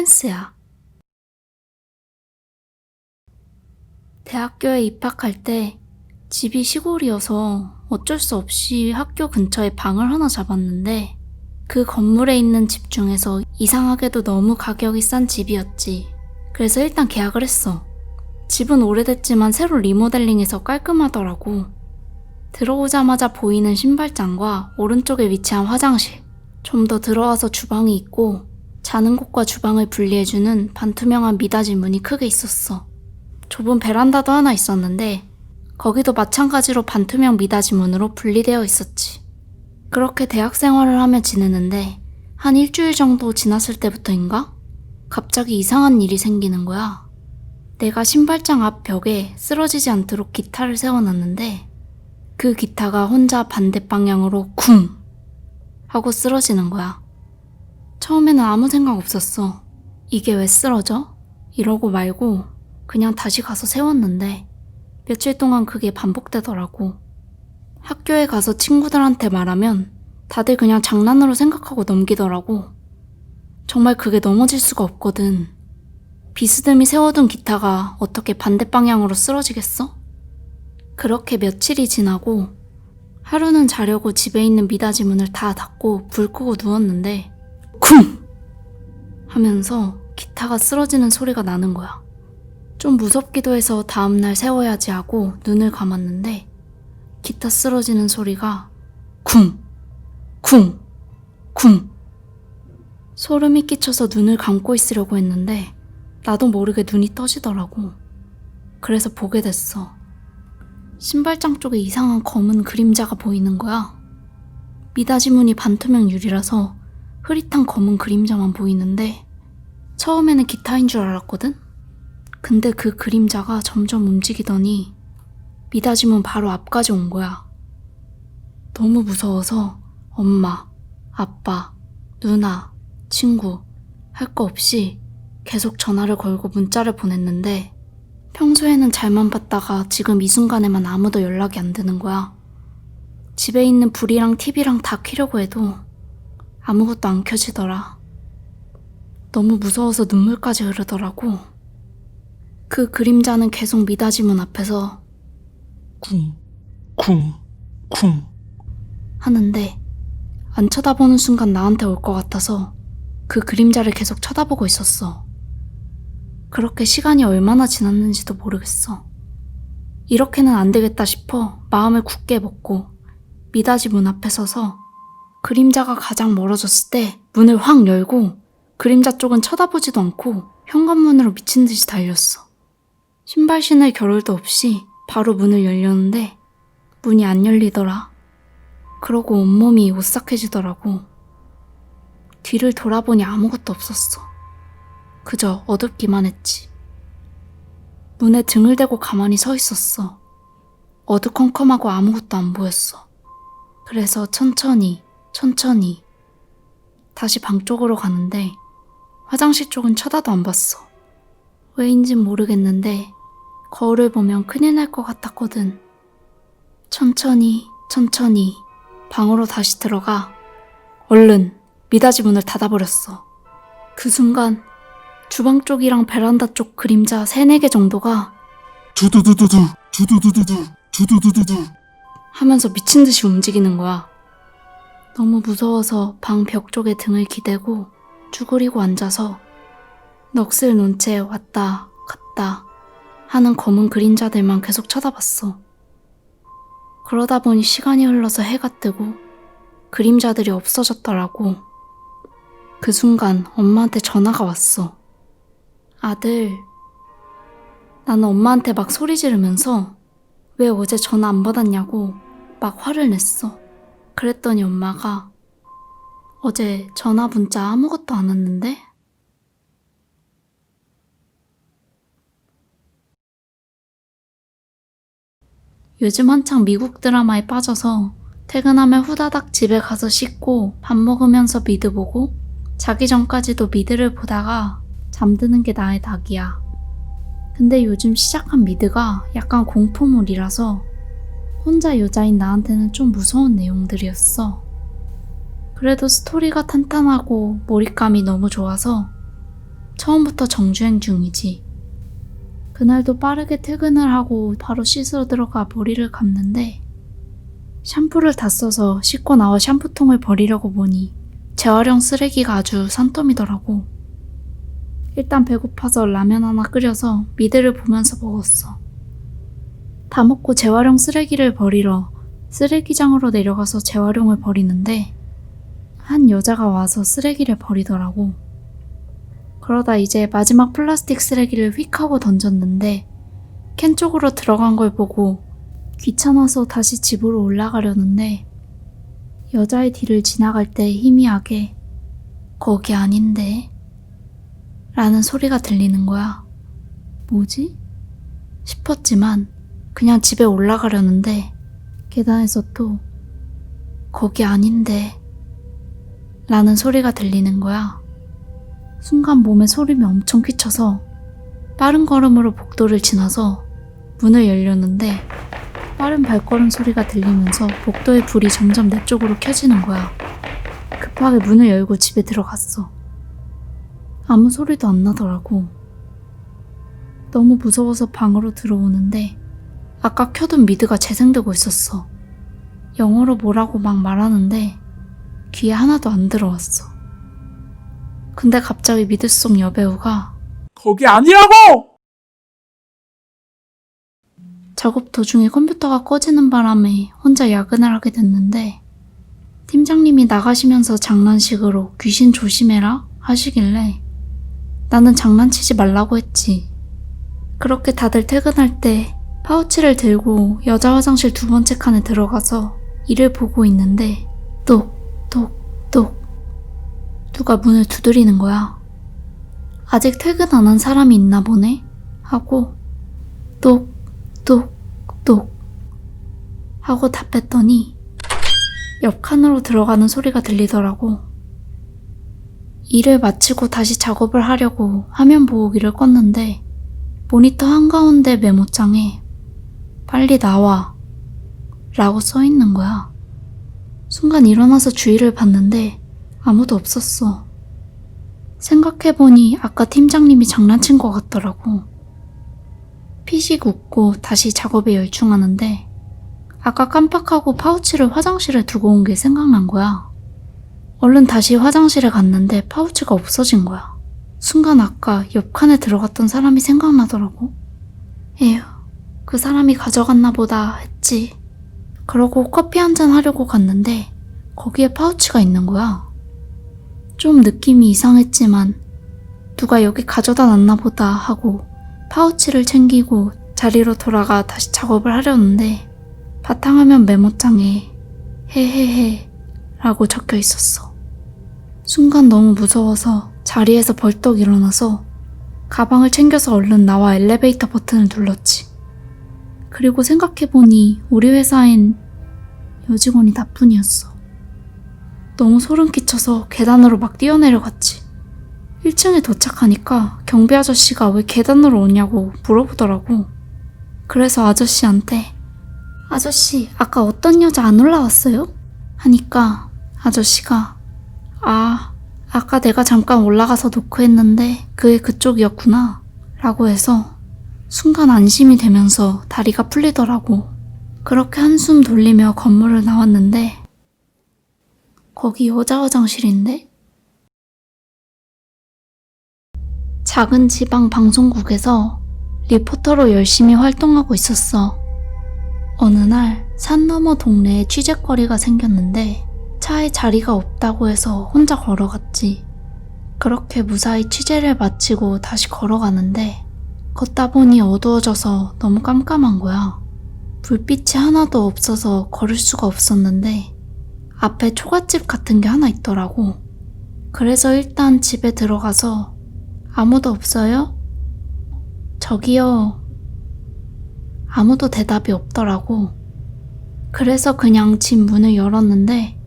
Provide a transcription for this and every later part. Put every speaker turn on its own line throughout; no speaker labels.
토렌스야. 대학교에 입학할 때 집이 시골이어서 어쩔 수 없이 학교 근처에 방을 하나 잡았는데 그 건물에 있는 집 중에서 이상하게도 너무 가격이 싼 집이었지. 그래서 일단 계약을 했어. 집은 오래됐지만 새로 리모델링해서 깔끔하더라고. 들어오자마자 보이는 신발장과 오른쪽에 위치한 화장실, 좀 더 들어와서 주방이 있고 자는 곳과 주방을 분리해주는 반투명한 미닫이 문이 크게 있었어. 좁은 베란다도 하나 있었는데 거기도 마찬가지로 반투명 미닫이 문으로 분리되어 있었지. 그렇게 대학 생활을 하며 지내는데 한 일주일 정도 지났을 때부터인가? 갑자기 이상한 일이 생기는 거야. 내가 신발장 앞 벽에 쓰러지지 않도록 기타를 세워놨는데 그 기타가 혼자 반대 방향으로 쿵 하고 쓰러지는 거야. 처음에는 아무 생각 없었어. 이게 왜 쓰러져? 이러고 말고 그냥 다시 가서 세웠는데 며칠 동안 그게 반복되더라고. 학교에 가서 친구들한테 말하면 다들 그냥 장난으로 생각하고 넘기더라고. 정말 그게 넘어질 수가 없거든. 비스듬히 세워둔 기타가 어떻게 반대 방향으로 쓰러지겠어? 그렇게 며칠이 지나고 하루는 자려고 집에 있는 미닫이 문을 다 닫고 불 끄고 누웠는데 쿵! 하면서 기타가 쓰러지는 소리가 나는 거야. 좀 무섭기도 해서 다음날 세워야지 하고 눈을 감았는데 기타 쓰러지는 소리가 쿵! 쿵! 쿵! 소름이 끼쳐서 눈을 감고 있으려고 했는데 나도 모르게 눈이 떠지더라고. 그래서 보게 됐어. 신발장 쪽에 이상한 검은 그림자가 보이는 거야. 미닫이 문이 반투명 유리라서 흐릿한 검은 그림자만 보이는데 처음에는 기타인 줄 알았거든? 근데 그 그림자가 점점 움직이더니 문 바로 앞까지 온 거야. 너무 무서워서 엄마, 아빠, 누나, 친구 할 거 없이 계속 전화를 걸고 문자를 보냈는데 평소에는 잘만 받다가 지금 이 순간에만 아무도 연락이 안 되는 거야. 집에 있는 불이랑 TV랑 다 켜려고 해도 아무것도 안 켜지더라. 너무 무서워서 눈물까지 흐르더라고. 그 그림자는 계속 미닫이 문 앞에서
쿵, 쿵, 쿵.
하는데 안 쳐다보는 순간 나한테 올 것 같아서 그 그림자를 계속 쳐다보고 있었어. 그렇게 시간이 얼마나 지났는지도 모르겠어. 이렇게는 안 되겠다 싶어 마음을 굳게 먹고 미닫이 문 앞에 서서 그림자가 가장 멀어졌을 때 문을 확 열고 그림자 쪽은 쳐다보지도 않고 현관문으로 미친 듯이 달렸어. 신발 신을 겨를도 없이 바로 문을 열렸는데 문이 안 열리더라. 그러고 온몸이 오싹해지더라고. 뒤를 돌아보니 아무것도 없었어. 그저 어둡기만 했지. 문에 등을 대고 가만히 서 있었어. 어두컴컴하고 아무것도 안 보였어. 그래서 천천히, 천천히 다시 방 쪽으로 가는데 화장실 쪽은 쳐다도 안 봤어. 왜인진 모르겠는데 거울을 보면 큰일 날 것 같았거든. 천천히, 천천히 방으로 다시 들어가 얼른 미닫이 문을 닫아버렸어. 그 순간 주방 쪽이랑 베란다 쪽 그림자 세네 개 정도가
두두두두두, 두두두두두, 두두두두두.
하면서 미친 듯이 움직이는 거야. 너무 무서워서 방 벽 쪽에 등을 기대고 쭈그리고 앉아서 넋을 놓은 채 왔다 갔다 하는 검은 그림자들만 계속 쳐다봤어. 그러다 보니 시간이 흘러서 해가 뜨고 그림자들이 없어졌더라고. 그 순간 엄마한테 전화가 왔어. 아들, 나는 엄마한테 막 소리 지르면서 왜 어제 전화 안 받았냐고 막 화를 냈어. 그랬더니 엄마가 어제 전화 문자 아무것도 안 왔는데? 요즘 한창 미국 드라마에 빠져서 퇴근하면 후다닥 집에 가서 씻고 밥 먹으면서 미드 보고 자기 전까지도 미드를 보다가 잠드는 게 나의 닭이야. 근데 요즘 시작한 미드가 약간 공포물이라서 혼자 여자인 나한테는 좀 무서운 내용들이었어. 그래도 스토리가 탄탄하고 몰입감이 너무 좋아서 처음부터 정주행 중이지. 그날도 빠르게 퇴근을 하고 바로 씻으러 들어가 머리를 감는데 샴푸를 다 써서 씻고 나와 샴푸통을 버리려고 보니 재활용 쓰레기가 아주 산더미더라고. 일단 배고파서 라면 하나 끓여서 미드를 보면서 먹었어. 다 먹고 재활용 쓰레기를 버리러 쓰레기장으로 내려가서 재활용을 버리는데 한 여자가 와서 쓰레기를 버리더라고. 그러다 이제 마지막 플라스틱 쓰레기를 휙 하고 던졌는데 캔 쪽으로 들어간 걸 보고 귀찮아서 다시 집으로 올라가려는데 여자의 뒤를 지나갈 때 희미하게 거기 아닌데 라는 소리가 들리는 거야. 뭐지? 싶었지만 그냥 집에 올라가려는데 계단에서 또 거기 아닌데 라는 소리가 들리는 거야. 순간 몸에 소름이 엄청 끼쳐서 빠른 걸음으로 복도를 지나서 문을 열려는데 빠른 발걸음 소리가 들리면서 복도의 불이 점점 내 쪽으로 켜지는 거야. 급하게 문을 열고 집에 들어갔어. 아무 소리도 안 나더라고. 너무 무서워서 방으로 들어오는데 아까 켜둔 미드가 재생되고 있었어. 영어로 뭐라고 막 말하는데 귀에 하나도 안 들어왔어. 근데 갑자기 미드 속 여배우가
거기 아니라고!
작업 도중에 컴퓨터가 꺼지는 바람에 혼자 야근을 하게 됐는데 팀장님이 나가시면서 장난식으로 귀신 조심해라 하시길래 나는 장난치지 말라고 했지. 그렇게 다들 퇴근할 때 파우치를 들고 여자 화장실 두 번째 칸에 들어가서 일을 보고 있는데 똑 똑 똑 누가 문을 두드리는 거야. 아직 퇴근 안 한 사람이 있나 보네 하고 똑 똑 똑 하고 답했더니 옆 칸으로 들어가는 소리가 들리더라고. 일을 마치고 다시 작업을 하려고 화면 보호기를 껐는데 모니터 한가운데 메모장에 빨리 나와 라고 써 있는 거야. 순간 일어나서 주위를 봤는데 아무도 없었어. 생각해보니 아까 팀장님이 장난친 것 같더라고. 피식 웃고 다시 작업에 열중하는데 아까 깜빡하고 파우치를 화장실에 두고 온 게 생각난 거야. 얼른 다시 화장실에 갔는데 파우치가 없어진 거야. 순간 아까 옆 칸에 들어갔던 사람이 생각나더라고. 에휴, 그 사람이 가져갔나 보다 했지. 그러고 커피 한 잔 하려고 갔는데 거기에 파우치가 있는 거야. 좀 느낌이 이상했지만 누가 여기 가져다 놨나 보다 하고 파우치를 챙기고 자리로 돌아가 다시 작업을 하려는데 바탕화면 메모장에 헤헤헤 라고 적혀 있었어. 순간 너무 무서워서 자리에서 벌떡 일어나서 가방을 챙겨서 얼른 나와 엘리베이터 버튼을 눌렀지. 그리고 생각해보니 우리 회사엔 여직원이 나뿐이었어. 너무 소름 끼쳐서 계단으로 막 뛰어내려갔지. 1층에 도착하니까 경비 아저씨가 왜 계단으로 오냐고 물어보더라고. 그래서 아저씨한테 아저씨, 아까 어떤 여자 안 올라왔어요? 하니까 아저씨가 아, 아까 내가 잠깐 올라가서 노크했는데 그게 그쪽이었구나. 라고 해서 순간 안심이 되면서 다리가 풀리더라고. 그렇게 한숨 돌리며 건물을 나왔는데 거기 여자 화장실인데? 작은 지방 방송국에서 리포터로 열심히 활동하고 있었어. 어느 날 산 너머 동네에 취재거리가 생겼는데 차에 자리가 없다고 해서 혼자 걸어갔지. 그렇게 무사히 취재를 마치고 다시 걸어가는데 걷다 보니 어두워져서 너무 깜깜한 거야. 불빛이 하나도 없어서 걸을 수가 없었는데 앞에 초가집 같은 게 하나 있더라고. 그래서 일단 집에 들어가서 아무도 없어요? 저기요. 아무도 대답이 없더라고. 그래서 그냥 집 문을 열었는데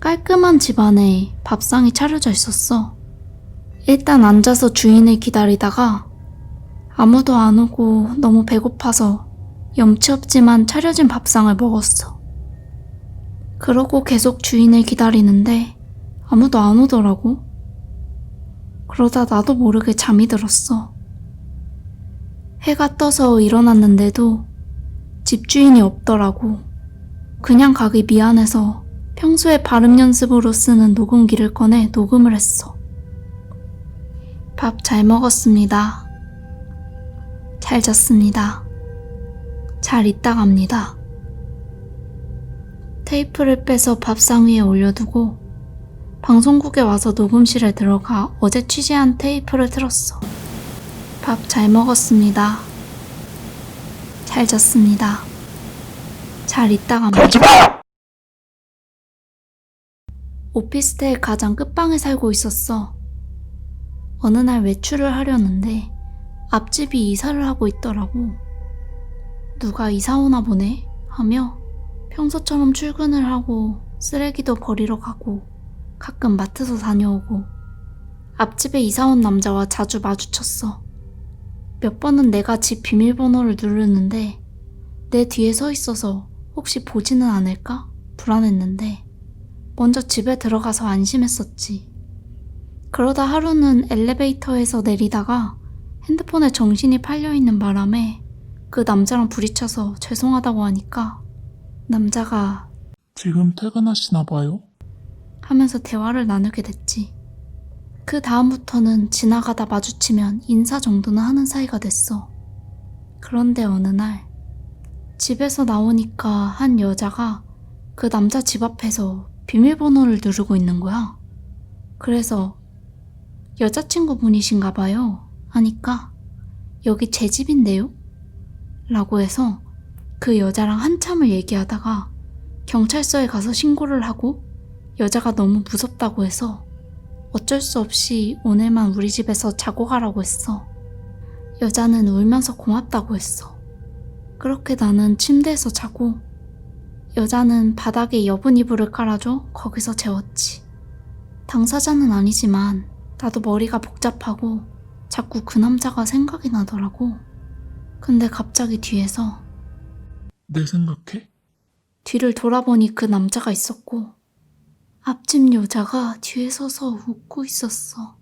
깔끔한 집 안에 밥상이 차려져 있었어. 일단 앉아서 주인을 기다리다가 아무도 안 오고 너무 배고파서 염치 없지만 차려진 밥상을 먹었어. 그러고 계속 주인을 기다리는데 아무도 안 오더라고. 그러다 나도 모르게 잠이 들었어. 해가 떠서 일어났는데도 집주인이 없더라고. 그냥 가기 미안해서 평소에 발음 연습으로 쓰는 녹음기를 꺼내 녹음을 했어. 밥 잘 먹었습니다. 잘 잤습니다. 잘 있다 갑니다. 테이프를 빼서 밥상 위에 올려두고 방송국에 와서 녹음실에 들어가 어제 취재한 테이프를 틀었어. 밥 잘 먹었습니다. 잘 잤습니다. 잘 있다 갑니다. 오피스텔 가장 끝방에 살고 있었어. 어느 날 외출을 하려는데 앞집이 이사를 하고 있더라고. 누가 이사 오나 보네 하며 평소처럼 출근을 하고 쓰레기도 버리러 가고 가끔 마트도 다녀오고 앞집에 이사 온 남자와 자주 마주쳤어. 몇 번은 내가 집 비밀번호를 누르는데 내 뒤에 서 있어서 혹시 보지는 않을까 불안했는데 먼저 집에 들어가서 안심했었지. 그러다 하루는 엘리베이터에서 내리다가 핸드폰에 정신이 팔려있는 바람에 그 남자랑 부딪혀서 죄송하다고 하니까 남자가
지금 퇴근하시나 봐요?
하면서 대화를 나누게 됐지. 그 다음부터는 지나가다 마주치면 인사 정도는 하는 사이가 됐어. 그런데 어느 날 집에서 나오니까 한 여자가 그 남자 집 앞에서 비밀번호를 누르고 있는 거야. 그래서 여자친구 분이신가 봐요. 하니까 여기 제 집인데요? 라고 해서 그 여자랑 한참을 얘기하다가 경찰서에 가서 신고를 하고 여자가 너무 무섭다고 해서 어쩔 수 없이 오늘만 우리 집에서 자고 가라고 했어. 여자는 울면서 고맙다고 했어. 그렇게 나는 침대에서 자고 여자는 바닥에 여분 이불을 깔아줘 거기서 재웠지. 당사자는 아니지만 나도 머리가 복잡하고 자꾸 그 남자가 생각이 나더라고. 근데 갑자기 뒤에서
내 생각해?
뒤를 돌아보니 그 남자가 있었고 앞집 여자가 뒤에 서서 웃고 있었어.